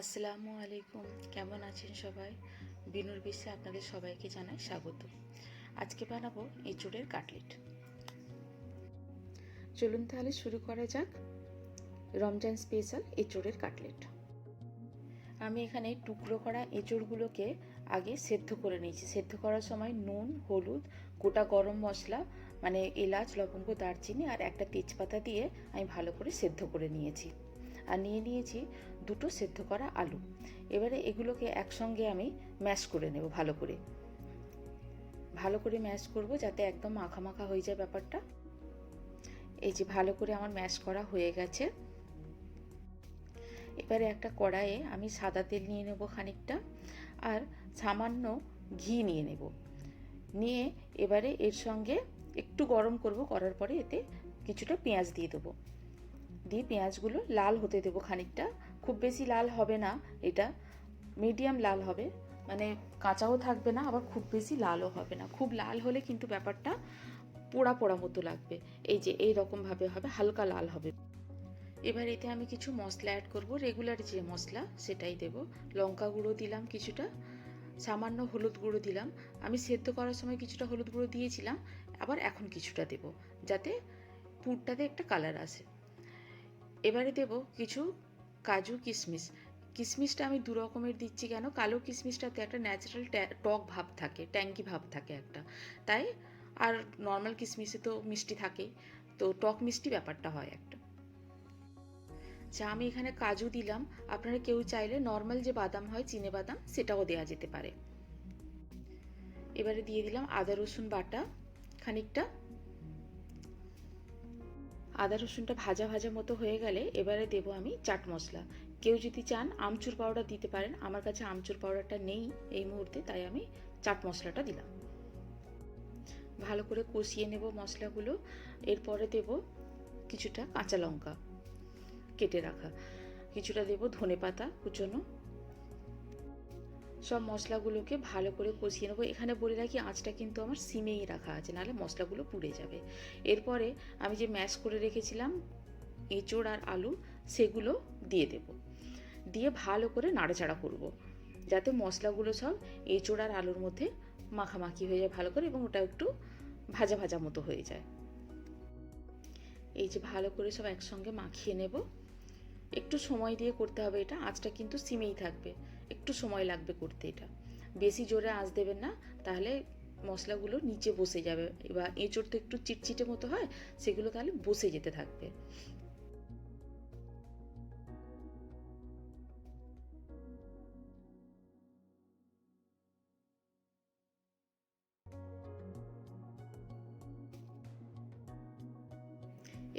আসসালামু আলাইকুম। কেমন আছেন সবাই? বিনুর বিশ্বে আপনাদের সবাইকে জানাই স্বাগত। আজকে বানাবো এঁচুড়ের কাটলেট। চলুন তাহলে শুরু করা যাক রমজান স্পেশাল এঁচুড়ের কাটলেট। আমি এখানে টুকরো করা এঁচুড়গুলোকে আগে সেদ্ধ করে নিয়েছি। সেদ্ধ করার সময় নুন, হলুদ, গোটা গরম মশলা মানে এলাচ, লবঙ্গ, দারচিনি আর একটা তেজপাতা দিয়ে আমি ভালো করে সেদ্ধ করে নিয়েছি। আর নিয়ে নিয়েছি দুটো সেদ্ধ করা আলু। এবারে এগুলোকে একসঙ্গে আমি ম্যাশ করে নেব ভালো করে। ভালো করে ম্যাশ করব যাতে একদম মাখা মাখা হয়ে যায় ব্যাপারটা। এই যে ভালো করে আমার ম্যাশ করা হয়ে গেছে। এবারে একটা কড়াইয়ে আমি সাদা তেল নিয়ে নেব খানিকটা আর সামান্য ঘি নিয়ে নেব। নিয়ে এবারে এর সঙ্গে একটু গরম করব, করার পরে এতে কিছুটা পেঁয়াজ দিয়ে দেবো। দিয়ে পেঁয়াজগুলো লাল হতে দেবো খানিকটা। খুব বেশি লাল হবে না এটা। মিডিয়াম লাল হবে। মানে কাঁচাও থাকবে না, আবার খুব বেশি লালও হবে না। খুব লাল হলে কিন্তু ব্যাপারটা পোড়া পোড়া মতো লাগবে। এই যে এই রকমভাবে হবে, হালকা লাল হবে। এবার এতে আমি কিছু মশলা অ্যাড করব। রেগুলার যে মশলা সেটাই দেব। লঙ্কা গুঁড়ো দিলাম কিছুটা। সামান্য হলুদ গুঁড়ো দিলাম। আমি সেদ্ধ করার সময় কিছুটা হলুদ গুঁড়ো দিয়েছিলাম। আবার এখন কিছুটা দেব, যাতে পুরটাতে একটা কালার আসে। এবারে দেব কিছু কাজু কিশমিশ কিশমিশটা আমি দু রকমের দিচ্ছি কেন? কালো কিশমিশটাতে একটা ন্যাচারাল টক ভাব থাকে, ট্যাঙ্কি ভাব থাকে একটা। তাই? আর নর্মাল কিশমিশে তো মিষ্টি থাকেই তো টক মিষ্টি ব্যাপারটা হয় একটা। আচ্ছা আমি এখানে কাজু দিলাম, আপনারা কেউ চাইলে নর্মাল যে বাদাম হয়, চিনে বাদাম, সেটাও দেওয়া যেতে পারে। এবারে দিয়ে দিলাম আদা রসুন বাটা, খানিকটা আদা রসুনটা ভাজা ভাজা মতো হয়ে গেলে এবারে দেবো আমি চাট মশলা। কেউ যদি চান আমচুর পাউডার দিতে পারেন, আমার কাছে আমচুর পাউডারটা নেই এই মুহূর্তে, তাই আমি চাট মশলাটা দিলাম। ভালো করে কষিয়ে নেব মশলাগুলো, এরপরে দেব কিছুটা কাঁচা লঙ্কা কেটে রাখা। কিছুটা দেব ধনে পাতা কুচনো সব মশলাগুলোকে ভালো করে কষিয়ে নেব। এখানে বলে রাখি, আঁচটা কিন্তু আমার সিমেই রাখা আছে, নাহলে মশলাগুলো পুড়ে যাবে। এরপরে আমি যে ম্যাশ করে রেখেছিলাম, এঁচোড় আর আলু, সেগুলো দিয়ে দেব। দিয়ে ভালো করে নাড়াচাড়া করব, যাতে মশলাগুলো সব এঁচোড় আর আলুর মধ্যে মাখামাখি হয়ে যায় ভালো করে এবং ওটা একটু ভাজা ভাজা মতো হয়ে যায়। এই যে ভালো করে সব একসঙ্গে মাখিয়ে নেব। একটু সময় দিয়ে করতে হবে এটা, আঁচটা কিন্তু সিমেই থাকবে। একটু সময় লাগবে করতে এটা। বেশি জোরে আঁচ দেবেন না, তাহলে মশলাগুলো নিচে বসে যাবে। এবার এঁচড় তো একটু চিটচিটে মতো হয়, সেগুলো তাহলে বসে যেতে থাকবে।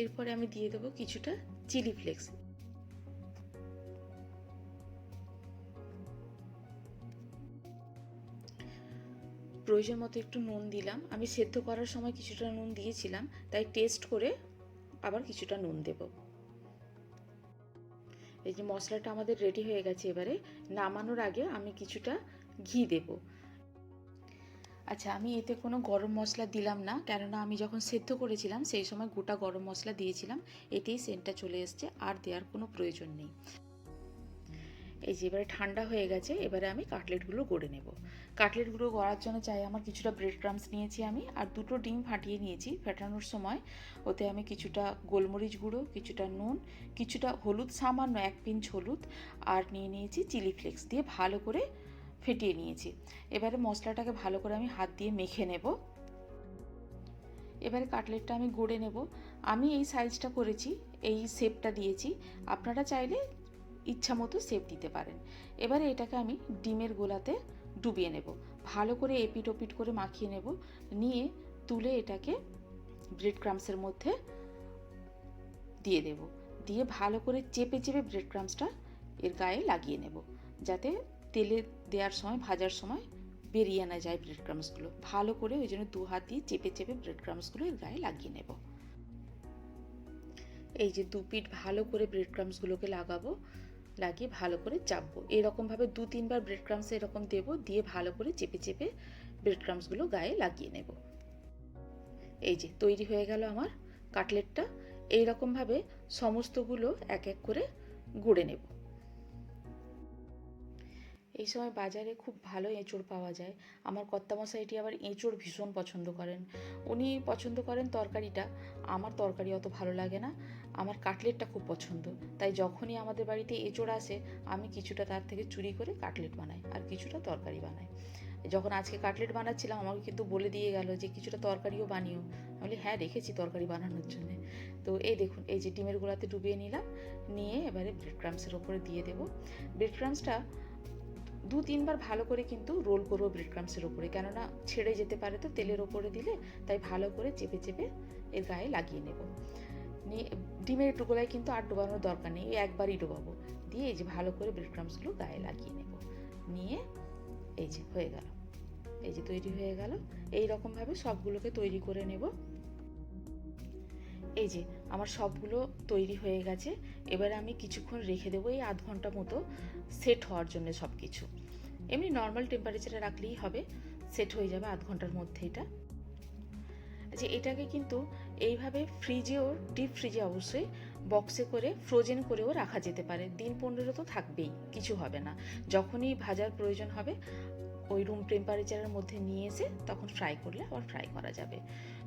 এরপরে আমি দিয়ে দেবো কিছুটা চিলি ফ্লেক্স। প্রয়োজন মতো একটু নুন দিলাম। আমি সেদ্ধ করার সময় কিছুটা নুন দিয়েছিলাম, তাই টেস্ট করে আবার কিছুটা নুন দেব। এই যে মশলাটা আমাদের রেডি হয়ে গেছে এবারে, নামানোর আগে আমি কিছুটা ঘি দেব। আচ্ছা আমি এতে কোনো গরম মশলা দিলাম না, কেননা আমি যখন সেদ্ধ করেছিলাম, সেই সময় গোটা গরম মশলা দিয়েছিলাম, এতেই সেন্টটা চলে এসছে, আর দেওয়ার কোনো প্রয়োজন নেই। এই যে এবারে ঠান্ডা হয়ে গেছে, এবারে আমি কাটলেটগুলো গড়ে নেব। কাটলেটগুলো গড়ার জন্য চাই। আমার কিছুটা ব্রেড ক্রামস নিয়েছি আমি, আর দুটো ডিম ফাটিয়ে নিয়েছি ফেটানোর সময়। ওতে আমি কিছুটা গোলমরিচ গুঁড়ো, কিছুটা নুন, কিছুটা হলুদ, সামান্য এক পিঞ্চ হলুদ, আর নিয়ে নিয়েছি চিলি ফ্লেক্স দিয়ে ভালো করে ফেটিয়ে নিয়েছি। এবারে মশলাটাকে ভালো করে আমি হাত দিয়ে মেখে নেব। এবারে কাটলেটটা আমি গড়ে নেব। আমি এই সাইজটা করেছি, এই শেপটা দিয়েছি। আপনারা চাইলে ইচ্ছা মতো শেপ দিতে পারেন। এবারে এটাকে আমি ডিমের গোলাতে ডুবিয়ে নেব। ভালো করে এপিট ওপিট করে মাখিয়ে নেব। নিয়ে তুলে এটাকে ব্রেড ক্রামসের মধ্যে দিয়ে দেব। দিয়ে ভালো করে চেপে চেপে ব্রেড ক্রামসটা এর গায়ে লাগিয়ে নেব। যাতে তেলে দেওয়ার সময়, ভাজার সময় বেরিয়ে না যায় ব্রেড ক্রামসগুলো ভালো করে ওই জন্য দু হাত দিয়ে চেপে চেপে ব্রেড ক্রামসগুলো এর গায়ে লাগিয়ে নেব। এই যে দু পিঠ ভালো করে ব্রেড ক্রামসগুলোকে লাগাবো। লাগিয়ে ভালো করে চাপবো। এরকমভাবে দু, তিনবার ব্রেড ক্রামস এরকম দেব, দিয়ে ভালো করে চেপে চেপে ব্রেড ক্রামসগুলো গায়ে লাগিয়ে নেব। এই যে, তৈরি হয়ে গেল আমার কাটলেটটা। এইরকমভাবে সমস্তগুলো এক এক করে গুড়ে নেব। এই সময় বাজারে খুব ভালো এঁচড় পাওয়া যায়। আমার কর্তামশাইটি আবার এঁচড় ভীষণ পছন্দ করেন। উনি পছন্দ করেন তরকারিটা। আমার তরকারি অত ভালো লাগে না। আমার কাটলেটটা খুব পছন্দ। তাই যখনই আমাদের বাড়িতে এঁচড় আসে, আমি কিছুটা তার থেকে চুরি করে কাটলেট বানাই আর কিছুটা তরকারি বানাই। যখন আজকে কাটলেট বানাচ্ছিলাম, আমাকে কিন্তু বলে দিয়ে গেল যে, কিছুটা তরকারিও বানিও। আমি বলি হ্যাঁ রেখেছি তরকারি বানানোর জন্য। তো এই দেখুন, এই যে ডিমের গোলাতে ডুবিয়ে নিলাম। নিয়ে এবারে ব্রেড ক্রামসের ওপরে দিয়ে দেবো। ব্রেড ক্রামসটা দু তিনবার ভালো করে কিন্তু রোল করব ব্রেড ক্রামসের ওপরে কেননা ছেড়ে যেতে পারে তো তেলের ওপরে দিলে, তাই ভালো করে চেপে চেপে এর গায়ে লাগিয়ে নেব। নিয়ে ডিমের টুকরায় কিন্তু আর ডোবানোর দরকার নেই একবারই ডোবাবো। দিয়ে এই যে ভালো করে ব্রেড ক্রামসগুলো গায়ে লাগিয়ে নেব। নিয়ে এই যে হয়ে গেল। এই যে তৈরি হয়ে গেল। এই রকমভাবে সবগুলোকে তৈরি করে নেব। এই যে, আমার সবগুলো তৈরি হয়ে গেছে। এবারে আমি কিছুক্ষণ রেখে দেবো এই আধ ঘণ্টা মতো সেট হওয়ার জন্য সব কিছু এমনি নর্মাল টেম্পারেচারে রাখলেই হবে। সেট হয়ে যাবে আধ ঘণ্টার মধ্যে এটা। যে, এটাকে কিন্তু এইভাবে ফ্রিজেও ডিপ ফ্রিজে অবশ্যই বক্সে করে ফ্রোজেন করেও রাখা যেতে পারে। দিন পনেরো তো থাকবেই, কিছু হবে না। যখনই ভাজার প্রয়োজন হবে, ওই রুম টেম্পারেচারের মধ্যে নিয়ে এসে তখন ফ্রাই করলে আবার ফ্রাই করা যাবে।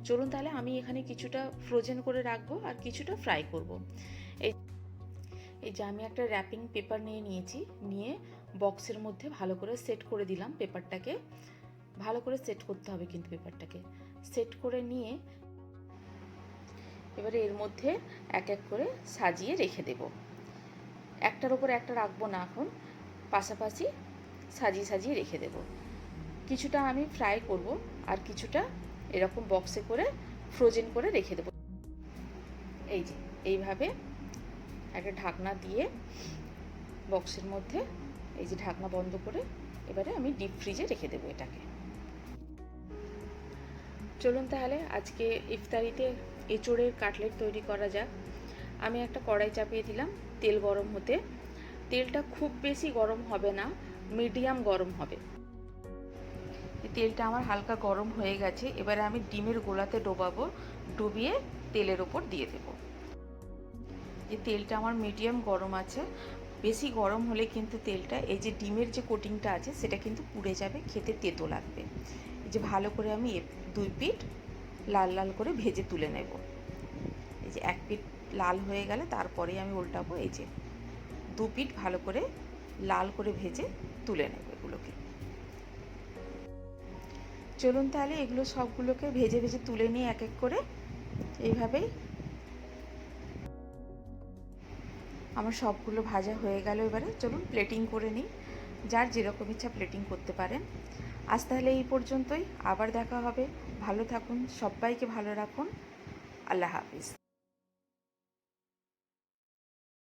চলুন তাহলে আমি এখানে কিছুটা ফ্রোজেন করে রাখব আর কিছুটা ফ্রাই করব। এই এই যে আমি একটা র্যাপিং পেপার নিয়ে নিয়েছি, নিয়ে বক্সের মধ্যে ভালো করে সেট করে দিলাম পেপারটাকে ভালো করে সেট করতে হবে কিন্তু পেপারটাকে সেট করে নিয়ে এবারে এর মধ্যে এক এক করে সাজিয়ে রেখে দেব। একটার ওপর একটা রাখব না এখন, পাশাপাশি সাজিয়ে সাজিয়ে রেখে দেব। কিছুটা আমি ফ্রাই করব আর কিছুটা এরকম বক্সে করে ফ্রোজেন করে রেখে দেব। এই যে, এইভাবে একটা ঢাকনা দিয়ে বক্সের মধ্যে এই যে ঢাকনা বন্ধ করে এবারে আমি ডিপ ফ্রিজে রেখে দেবো এটাকে। চলুন তাহলে আজকে ইফতারিতে এঁচোড়ের কাটলেট তৈরি করা যাক। আমি একটা কড়াই চাপিয়ে দিলাম, তেল গরম হতে। তেলটা খুব বেশি গরম হবে না মিডিয়াম গরম হবে। তেলটা আমার হালকা গরম হয়ে গেছে। এবারে আমি ডিমের গোলাতে ডোবাবো, ডুবিয়ে তেলের ওপর দিয়ে দেব। যে তেলটা আমার মিডিয়াম গরম আছে। বেশি গরম হলে কিন্তু তেলটা, এই যে ডিমের যে কোটিংটা আছে, সেটা কিন্তু পুড়ে যাবে, খেতে তেতো লাগবে। এই যে ভালো করে আমি দুই পিঠ লাল লাল করে ভেজে তুলে নেব। এই যে এক পিঠ লাল হয়ে গেলে তারপরে আমি উল্টাবো, এই যে দু পিঠ ভালো করে লাল করে ভেজে তুলে নেব এগুলোকে। চলুন তাহলে এগুলো সবগুলোকে ভেজে ভেজে তুলে নিয়ে এক এক করে। এইভাবেই। আমার সবগুলো ভাজা হয়ে গেল এবারে। চলুন প্লেটিং করে নিই। যার যেরকম ইচ্ছা প্লেটিং করতে পারেন। আজ তাহলে এই পর্যন্তই। আবার দেখা হবে। ভালো থাকুন। সবাইকে ভালো রাখুন। আল্লাহ হাফিজ।